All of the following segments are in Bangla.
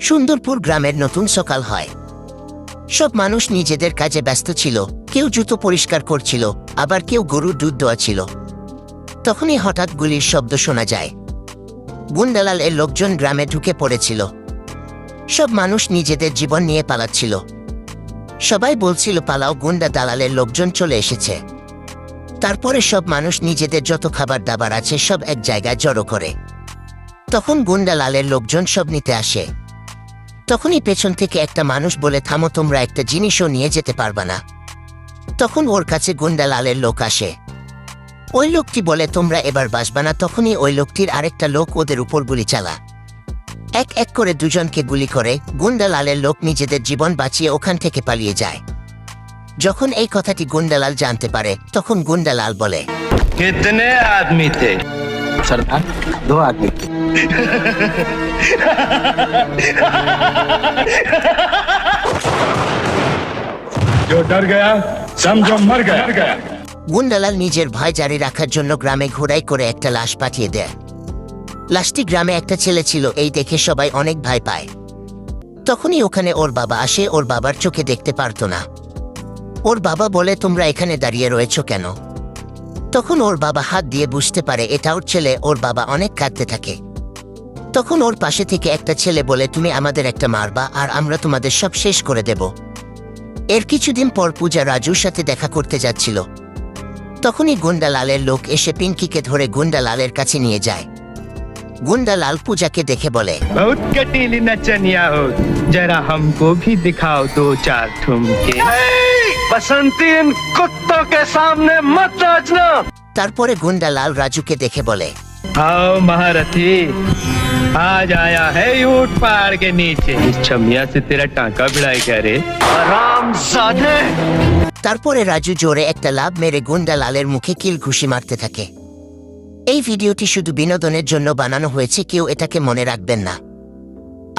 সুন্দরপুর গ্রামের নতুন সকাল হয়। সব মানুষ নিজেদের কাজে ব্যস্ত ছিল, কেউ জুতো পরিষ্কার করছিল, আবার কেউ গরুর দুধ দেওয়া ছিল। তখনই হঠাৎ গুলির শব্দ শোনা যায়। গুন্ডালাল এর লোকজন গ্রামে ঢুকে পড়েছিল। সব মানুষ নিজেদের জীবন নিয়ে পালাচ্ছিল। সবাই বলছিল, পালাও গুন্ডা দালালের লোকজন চলে এসেছে। তারপরে সব মানুষ নিজেদের যত খাবার দাবার আছে সব এক জায়গায় জড়ো করে। তখন গুন্ডা লালের লোকজন সব নিতে আসে। তখনই পেছন থেকে একটা মানুষ বলে থামো তোমরা একটা জিনিসও নিয়ে যেতে পারবা না। তখন ওর কাছে গুন্ডালালের লোক আসে। ওই লোকটি বলে তোমরা এবার বাসবা না। তখনই ওই লোকটির আরেকটা লোক ওদের উপর গুলি চালা এক এক করে দুজনকে গুলি করে গুন্ডালালের লোক নিজেদের জীবন বাঁচিয়ে ওখান থেকে পালিয়ে যায়। যখন এই কথাটি গুন্ডালাল জানতে পারে তখন গুন্ডালাল বলে সরদার দো আদমি डर गया समझो मर गया मर गया গুন্ডালাল নিজের ভয় জারি রাখার জন্য গ্রামে ঘোড়াই করে একটা লাশ পাঠিয়ে দেয় লাশটি গ্রামে একটা ছেলে ছিল এই দেখে সবাই অনেক ভয় পায় তখনই ওখানে ওর বাবা আসে ওর বাবার চোখে দেখতে পারতো না ওর বাবা বলে তোমরা এখানে দাঁড়িয়ে রয়েছো কেন তখন ওর বাবা হাত দিয়ে বুঝতে পারে এটা ওর ছেলে ওর বাবা অনেক কাঁদতে থাকে তখন ওর পাশে থেকে একটা ছেলে বলে তুমি আমাদের একটা মারবা আর আমরা তোমাদের সব শেষ করে দেব এর কিছুদিন পর পূজা রাজুর সাথে দেখা করতে যাচ্ছিল। তখনই গুন্ডালালের লোক এসে পিঙ্কিকে ধরে গুন্ডালালের কাছে নিয়ে যায়। গুন্ডালাল পূজাকে দেখে বলে তারপরে গুন্ডালাল রাজুকে দেখে বলে आओ महारथी आज आया है ऊट पहाड़ के नीचे इस छमिया से तेरा टांका भिड़ाई करे आराम साधे তারপরে রাজু জোরে একটা লাভ মেরে গুন্ডালালের মুখে কিল ঘুষি মারতে থাকে এই ভিডিওটি শুধু বিনোদনের জন্য বানানো হয়েছে কেউ এটাকে মনে রাখবেন না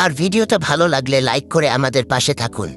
আর ভিডিওটা ভালো লাগলে লাইক করে আমাদের পাশে থাকুন